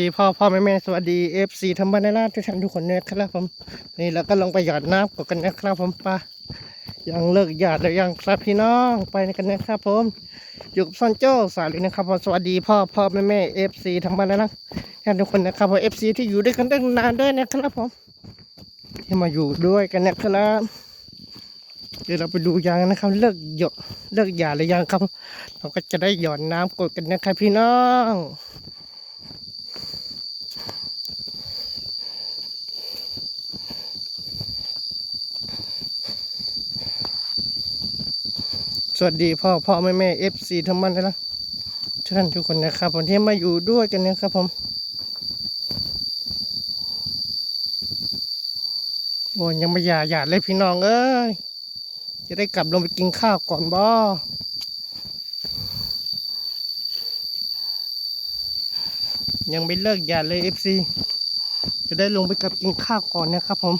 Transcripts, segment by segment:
ดีพ่อพ่อแม่แม่สวัสดีเอฟซีธรรมนาทุกท่านทุกคนนะครับผมนี่เราก็ลงไปหยอดน้ำกันนะครับผมปะยังเลิกหยาดแล้วยังครับพี่น้องไปกันนะครับผมอยู่กับซอนโจ้สาลีนะครับผมสวัสดีพ่อพ่อแม่แม่เอฟซีธรรมนาท่านทุกคนนะครับผมเอฟซีที่อยู่ด้วยกันตั้งนานด้วยนะครับผมที่มาอยู่ด้วยกันนะครับเดี๋ยวเราไปดูยางนะครับ เลิกหยดเลิกหยาดหรือยังครับ เราก็จะได้หย่อนน้ำกดกันนะครับพี่น้อง สวัสดีพ่อพ่อแม่แม่เอฟซีทั้งมันเลยนะทุกท่านทุกคนนะครับผมที่มาอยู่ด้วยกันนะครับผมโอ้ยยังไม่หยาหยาดเลยพี่น้องเอ้ยจะได้กลับลงไปกินข้าวก่อนบ่ยังไม่เลิกหยาดเลยเอฟซีจะได้ลงไปกลับกินข้าวก่อนนะครับผม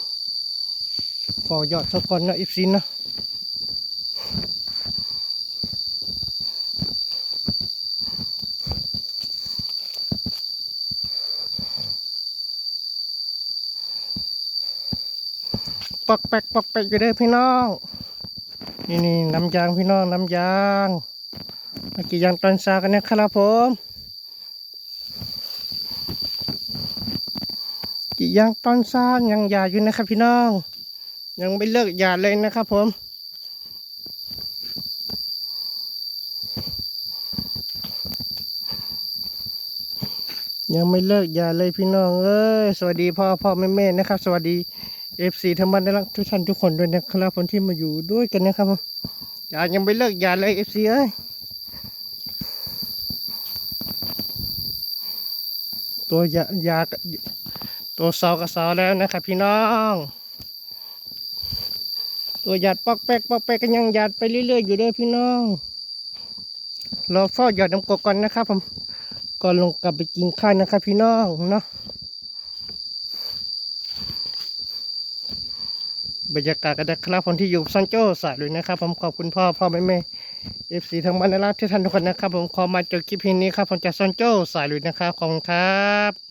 ขอหยอดสักก่อนนะเอฟซีนะ ปอกแปกปอกแปกอยู่เด้อพี่น้อง นี่นี่น้ำยางพี่น้องน้ำยางเมื่อกี้ยางตอนซากันนะครับผมกี่ยางตอนซายังหยาอยู่นะครับพี่น้อง ยังไม่เลิกหยาเลยนะครับผมยังไม่เลิกหยาเลยพี่น้องเอ้ยสวัสดีพ่อพ่อแม่แม่นะครับ สวัสดี เอฟซีทั้งบ้านได้รักทุกท่านทุกคนด้วยนะครับคนที่มาอยู่ด้วยกันนะครับผมอย่ายังไม่เลิกอย่าเลยเอฟซีเอ้ยตัวยายาตัวเสากับเสาแล้วนะครับ พี่น้อง ตัวหยาดปอกแป๊กปอกแป๊กก็ยังหยาดไปเรื่อยๆอยู่เด้วยพี่น้องรอเฝ้าหยาดน้ำกกก่อนนะครับผมก่อนลงกลับไปกินข้าวนะครับ พี่น้องเนาะ บรรยากาศกันนะครับคนที่อยู่ซันโจ้สายเลยนะครับ ผมขอบคุณพ่อพ่อแม่แม่เอฟซีทั้งบ้านและที่ท่านทุกคนนะครับ ผมขอมาจบคลิปนี้ครับผมจากซันโจ้สายเลยนะครับขอบคุณครับ